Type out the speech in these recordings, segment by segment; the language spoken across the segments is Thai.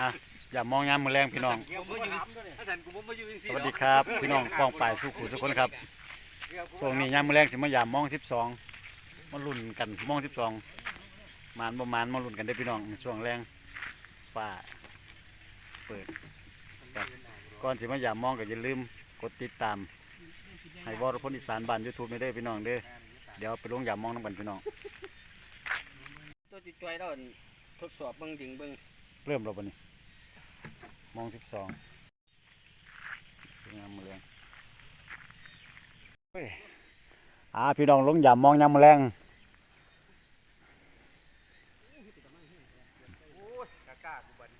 อะอย่ามองยามมือแรงพี่น้องอาจารย์กูบ่มาอยู่จังสซี่วัสดีครับ พี่น้องป้องป่ายสู้ขู่ทุกคนครับช่วงนี้ยามมือแรงสิมายามมองสิบสองมาลุ้นกันมองสิบสองมานประมาณมาลุ้นกันได้อพี่น้องในช่วงแรงป่าเปิดครับก่อนสิมายามมองก็อย่าลืมกดติดตาม ให้วอรพลอีสานบ้านยูทูบไม่ได้อพี่น้องเด้อเดี๋ยวไปลงยามมองน้ำกันพี่น้อง ตัวจิตใจเราทดสอบเบิ่งดึงเบิ่งเริ่มแล้วปะนี่มองสิบสองงามมือแรงเฮ้ยอ่าพี่น้องลงยามมองยามมือแรงโอ้ยกะกล้ากูบัด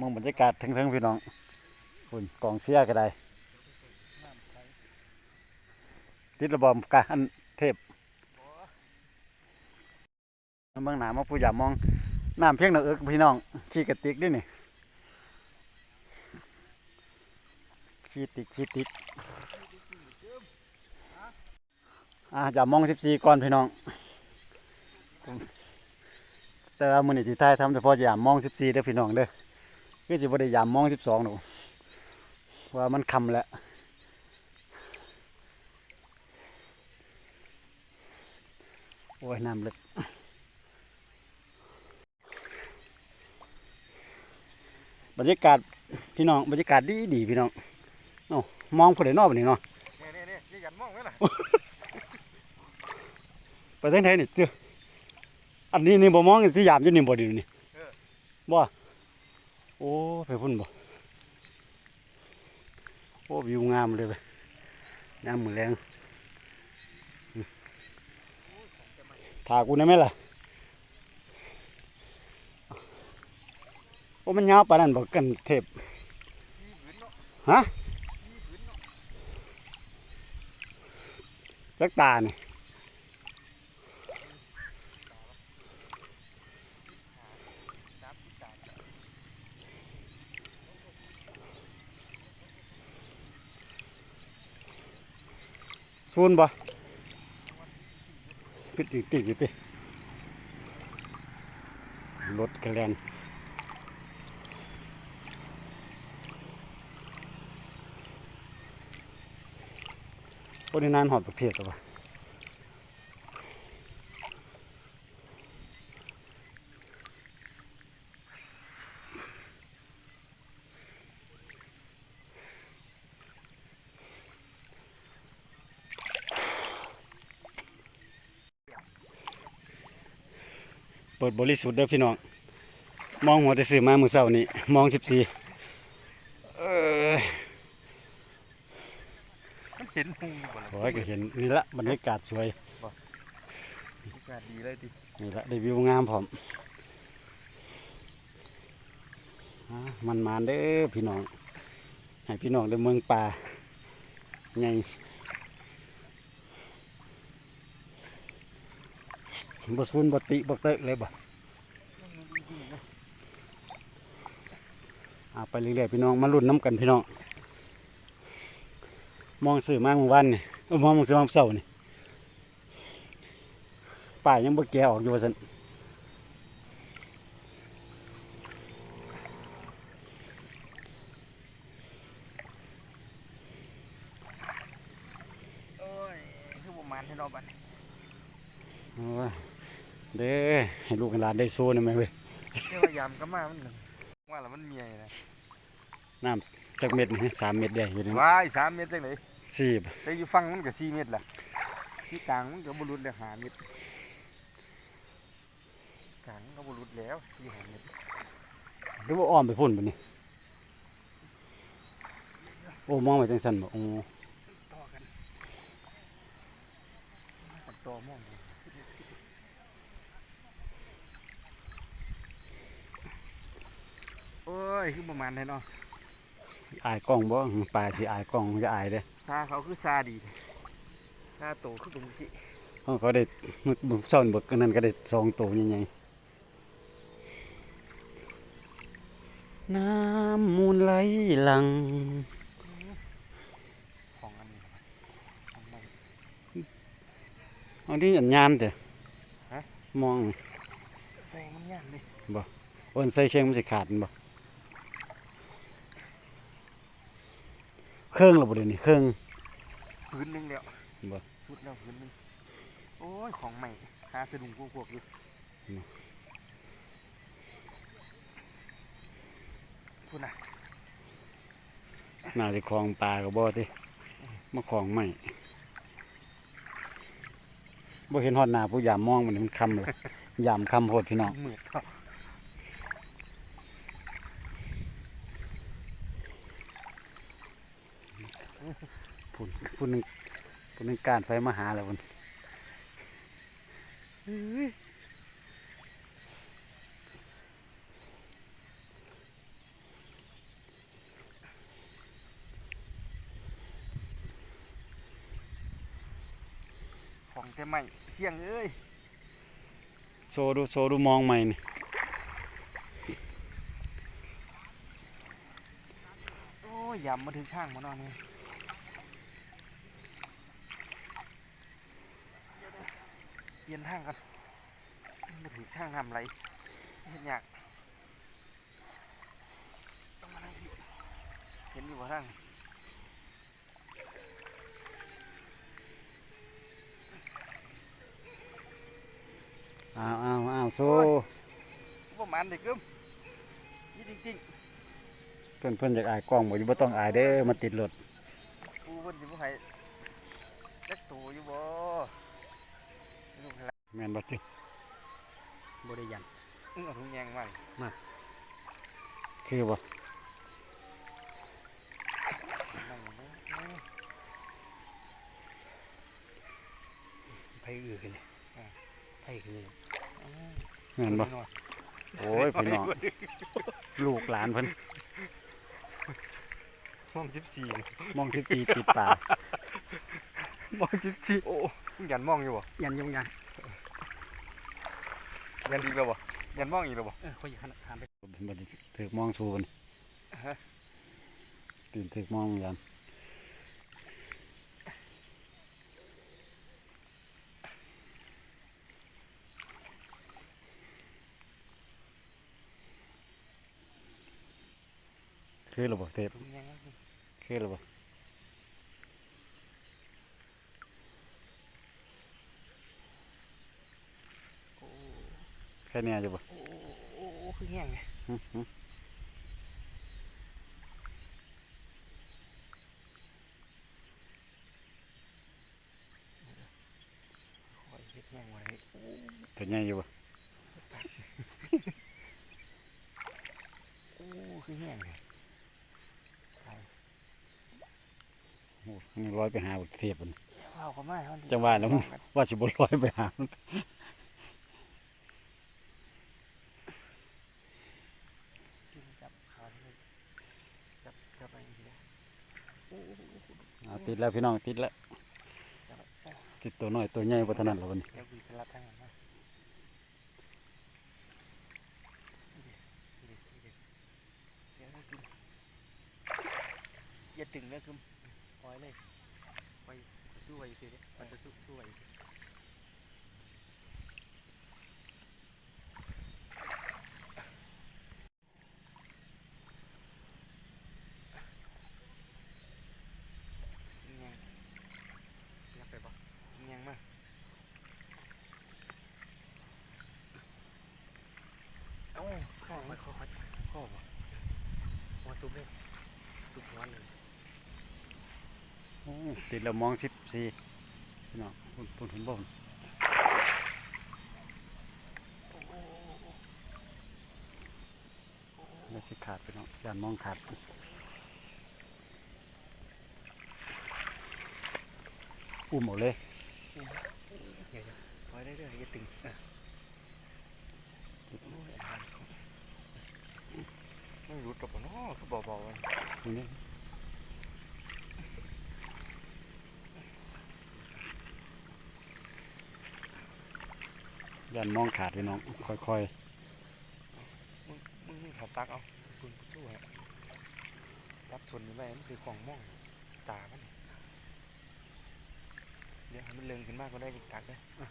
มองบรรยากาศทั้งๆพี่น้องคุณกองเสียก็ได้ ติดระบอมการเทพเมืองหนามาผู้ยามมองน้ำเพียงหนาเอิกพี่น้องขี้กระติกด้วยนี่ขี้ติกขี้ติกอ่าอย่ามองสิบสี่ก่อนพี่น้อง แต่ว่ามื้อนี้ที่ท้ายทำเฉพาะยามมองสิบสี่เด้อพี่น้องเด้อคือสิบ่ได้ยามมองสิบสองหนูว่ามันคำแล้ว โอ้ยน้ำลึกบรรยากาศพี่น้องบรรยากาศดีดีพี่น้องเอ้ามองผู้ใดนอกบัดนี้เนาะนี่นี่นี่ยันมองไว้ล่ะไปทางไหนนี่เจ้ออันนี้นี่บ่มองที่ยามอยู่นี่บ่ดีนี่บ่โอ้ไปพุ่นบ่โอ้วิวงามเลยไปน้ำมือแรงอืม ถากูได้ไหมล่ะ โอ้มันยาวปานนั้นบ่กันเทพฮะจักตานี่ซูนบ่ ปิดอีกติดอยู่ติรถกระแลนพวกนี้นานหอดประเทศหรอวะ ปิดบริสุทธิ์เด้อพี่น้องมองหัวแต่ซื้อมามือเศร้านี่มองสิบสี่เออมันเห็นหูบ่ล่ะโอ้ยก็เห็นนี่ละบรรยากาศสวยบรรยากาศดีเลยตินี่ละได้วิวงามพร้อมอ่ามันมานๆเด้อพี่น้องให้พี่น้องได้เมืองป่าไง บสุนบติบกเตะเลยบ่อ่าไปเรื่อยๆพี่น้องมาลุ้นน้ำกันพี่น้องมองสื่อมาเมื่อวันนี่เอ้อมองสื่อมาเมื่อเสาร์นี่ป่ายังบ่แก่ออกอยู่ว่าซั่นโอ้ยคือบ่มานให้เราบัดนี้โอ้ย เด้อให้ลูกให้หลานได้โซ่หน่อยไหมเว้ยเรียกว่ายามก็มามันว่าแล้วมันเมียนะน้ำจักเม็ดนี่สามเม็ดได้อยู่นี่ว้าย3เมตรจังได๋สี่บแต่อยู่ฝั่งมันก็4เมตรล่ะที่กลางมันก็บ่หลุดแล้ว5เมตรกลางมันก็บ่หลุดแล้ว4 5เมตรหรือว่าอ้อมไปพุ่นบ่นี่โอ้มองไปจังซั่นบ่โอ้ต่อกันตัดต่อมองดูโอ้ย คือประมาณนี้เนาะอายกล้องบ่ป่าสิอายกล้องจะอายเด้อซาเขาคือซาดีซาโตคือตรงสิเพราะเขาได้มึกมึกซ่อนเบิกอันนั้นก็ได้สองตัวใหญ่ๆน้ำมูลไหลหลังของอันนี้เอาที่อันยานเด้อฮะมองใส่มันยากเลยโอนใส่เชียงมันสิขาดมันบ่เค รื่องระบ่เดี๋ยวนี้เครื่องพื้นหนึงแล้วบ่ สุดแล้วพื้นหนึงโอ้ยของใหม่หาสะดุ้งพวกๆอยู่พูดนะน่าสิคลองปลาก็บ่ติมาคลองใหม่บ่เห็นฮอดหน้าผู้ยามมองมันนี่มันค่ำเลย ยามค่ำโพดพี่น้อง เหมือดครับพุ่ นพุ่นนึงพุ่นนึงการไฟมาหาแล้วพุ่นของแต่ใหม่เสียงเอ้ยโซดูโซดูมองใหม่นี่โอ้ยยำมาถึงข้างมานอนเลยเป ลี่ยนทางกันมาถึงทางทำไรเห็นอยากต้องมานั่งที่เห็นอยู่ว่าทางอ้าวอ้าวอ้าวโซประมาณเด็กกึมยี่จริงเพิ่นเพิ่นอยากอายกล้องบ่อยู่บ่ต้องอายเด้อมาติดรถๆกูเพิ่นสิบ่ให้จักตัวอยู่บ่ลูกหลาน แม่นบ่ติบ่ได้ยันอื้อเอาถุงยางมาคือบ่นั่งอยู่นะเอ้ยไผอือกันนี่ไผคืออ้าวแม่นบ่หอยโอ้ยพี่น้องลูกหลานเพิ่นมอง14นี่มองที่ตีติดป่ามอง14โอ้ยันมองอยู่บ่ยันยงยัน ยันอีกแล้วบ่ยันมองอีกแล้วบ่เออค่อยหันถามไปเพิ่นบ่ได้ถึกมองสู่เพิ่นฮะตื่นถึกมองยันคือระบบเทปถุงยางมาคือระบบ โอ้ แค่เนี้ยจะบ่โอ้โอ้คือแห้งไงหึหึคอยเฮ็ดแห้งไว้โอ้เป็นไงอยู่บ่โอ้คือแห้งไงโอ้นี่ร้อยไปหาบักเทปมันจังหวะแล้วว่าสิบร้อยไปหามัน กินจับขาเลยจับจับไปอีกแล้วโอ้โอ้โอ้โอ้ เอา ติดแล้วพี่น้องติดแล้วติดตัวน้อยตัวใหญ่บ่เท่านั้นแล้ววันนี้จะรับทางนั้นมานี่ดินี่ดินี่ดิเดี๋ยวให้กินอย่าตึงนะคึมปล่อยเลยสู้ไว้ซื่อเด้มันจะสู้สู้ไว้ ยัง ยักไปบ่ ยังมาเอ้า ข้อค่อยๆข้อบ่หัวซุบเลยซุบหัวเลยติดแล้วมอง14พี่น้องพุ่นพุ่นพุ่นบ่นโอ้โอ้โอ้โอ้แล้วสิขาดพี่น้องยานมองขาดอุ้มเอาเลยเดี๋ยวปล่อยได้เรื่อยอย่าตึงอะโอ้ยอาหารของ ไม่รู้ตัวปะเนาะคือเบาๆกันนี่นี่ย่านมองขาดพี่น้อง ค่อยมึงมึงนี่ขับตักเอาคุณช่วยจับชนอยู่ไว้มันคือของม่องตามันเดี๋ยวให้มันเลึงขึ้นมากก็ได้ตักได้เอา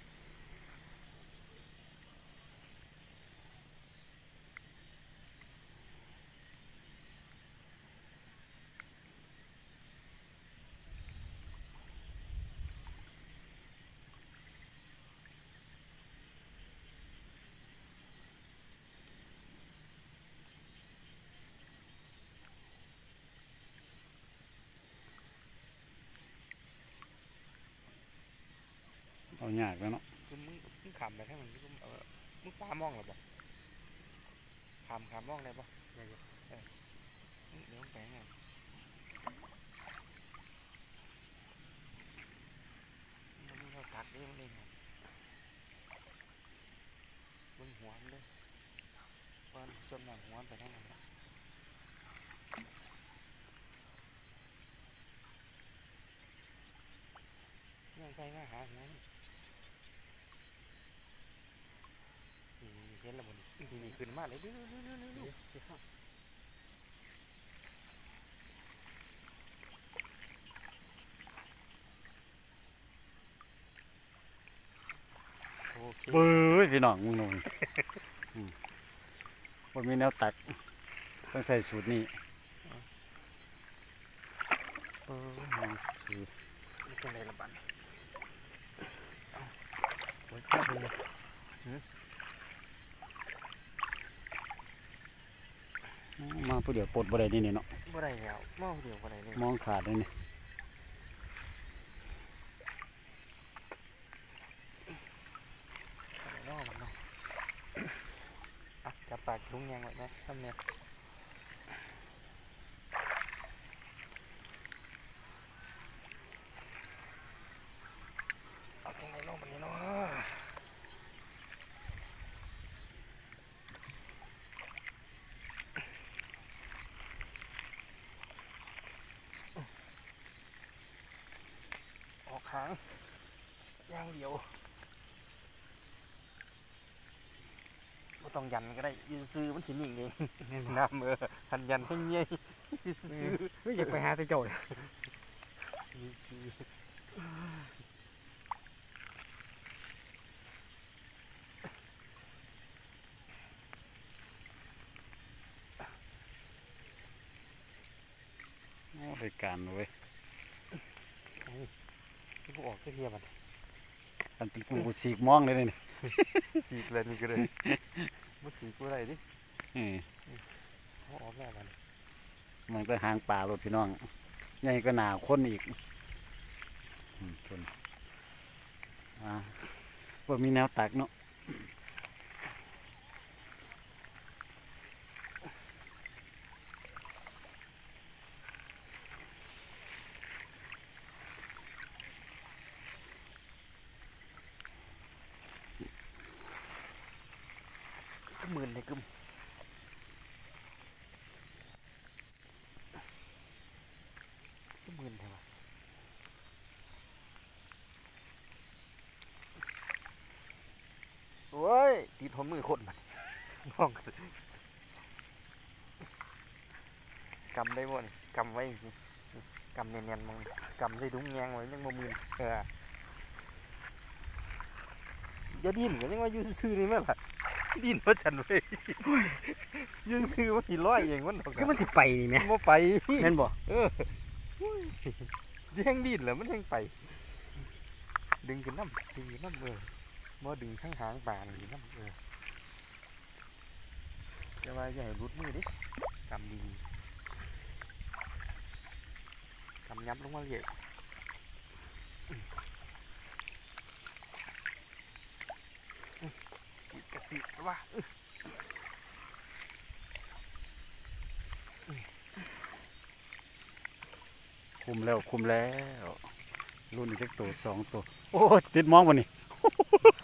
ยากแล้วเนาะคือมึงมึงขำไปทั้มันมึงเอามึงปลามองหรอบ่ขำขำมองได้บ่ได้อยู่เออเดี๋ยวมึงไปไงมึงมึงเอาตักได้มึงได้ไงมึงหัวมันเลยวันจนหนังหัวไปทั้งนั้นยังไปมาหาหัวมันเห็นแล้วบ่นี่นี่นี่ ขึ้นมาเลยดูดูดูดูดูดูโอเคเบ้ยพี่น้องมึงหนุ่มอืมบ่มีแนวตักต้องใส่สูตรนี้เออมองสูตรนี่เป็นไรละบัดนี้เอ้าโอ้ยข้าวเลย มาผู้เดียวปลดบ่ได้นี่นี่เนาะบ่ได้แล้วเมาเดียวบ่ได้เลยมองขาดเลยนี่บ่ได้เนาะมันเนาะอะจับปากลุงยังไว้นะทำเนี่ยเอาจังไรเนาะบัดนี้เนาะ ออก หางอย่างเดียวไม่ต้องยันก็ได้ยืนซื้อมันสินิ่งเองน้ำเออหันยันให้เงี้ยยืนซื้อไม่อยากไปหาแต่เจ้าเลยยืนซื้อโอ้รายการเว้ย ที่กูออกแค่เทียมันอันเป็นกูกูสีกมองเลยนี่สีกเลยนี่ก็เลยมาสีกูอะไรดิเออเขาออกแล้วมันมันก็หางปลาลดพี่น้องใหญ่ก็หนาคนอีกอืมชนอ่าว่ามีแนวตักเนาะ กึมก็มืนเท่าไหร่โอ้ยตีผมมือคนมันมองกำได้บ่นี่กำไว้กำเนียนๆมึงกำใส่ถุงแยงไว้ยังบ่มืนเอออย่าดิ้นก็ยังว่าอยู่ซื่อๆนี่แม่ล่ะ ดิ้นเพราะฉันเว้ยยืนซื่อว่าสิร้อยเองมันดอกคือมันสิไปนี่แหมบ่ไปแม่นบ่เออแย่งดิ้นแล้วมันแย่งไป ดึงกันน้ำดึงกันน้ำเออบ่ดึงทั้งหางปลานี่น้ำเออจะว่าอย่าให้รุดมือดิกำดีกำยับลงมาเลยสี กระสีว่าคุมแล้วคุมแล้วรุ่นอีกสักตัวสองตัว โอ้ติดมองวันนี้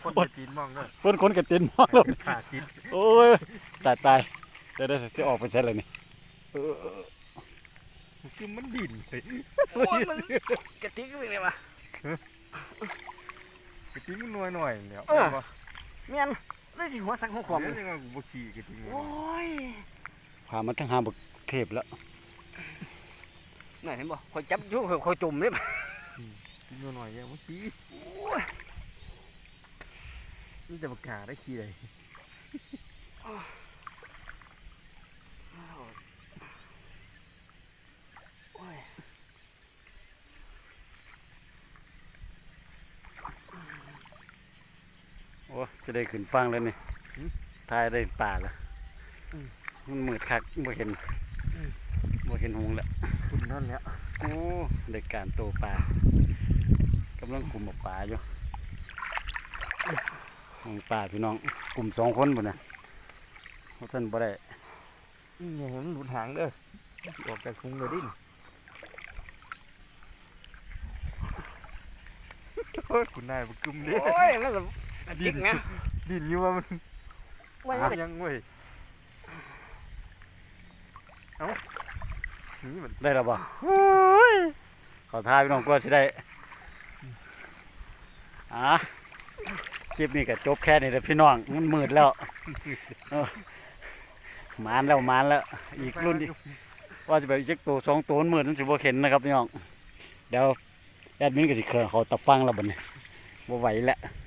คนไปตีนมองก็คนคนกับติดมองแล้วขาติดโอ้ยตายตายเดี๋ยวเดี๋ยวจะออกไปใช่เลยนี่เออเออคือมันดินเลยโอ้ยมันกระติกเป็นไงวะกระติ้งมันน้อยหน่อยๆแล้วเออแม่นเลยสิหัวสักหัวขวามเดี๋ยวยังไงกูบ่ขี่กระติ้งเลยโอ้ยพามันทั้งหาบักเทพแล้วน่ะเห็นบ่คอยจับอยู่คอยจมเลยตัวหน่อยยังเมื่อกี้นี่จะประกาศได้ขี้เลย จะได้ขึ้นฟังแล้วนี่ทายได้ป่าแล้วมันมืดคักบ่เห็นบ่เห็นหงแล้วคุณนั่นแหละโอ้ได้การโตปลากำลังกลุ่มออกปลาอยู่ของปลาพี่น้องกลุ่มสองคนบุญนะเพราะฉะนันบ่ได้นี่ไงเห็นมันหลุดหางเด้อออกจากพุงเลยดินโอ้ยคุณนายบุกึมเด้โอ้ยมันก็ ดิกนะดินอยู่ว่ามันมันหาก็ยังเว้ยเอ้านี่มันได้แล้วบ่โอ้ยขอทายพี่น้องกลัวสิได้อะคลิปนี้ก็จบแค่นี้แหละพี่น้องมันมืดแล้วเออหมานแล้วหมานแล้ว อีกรุ่นอีกว่าจะไปอีกตัวสองตัวมันมืดมันสิบ่เห็นนะครับพี่น้องเดี๋ยวแอดมินก็สิเคยเขาตับฟังแล้วบัดนี้บ่ไหวแล้วไ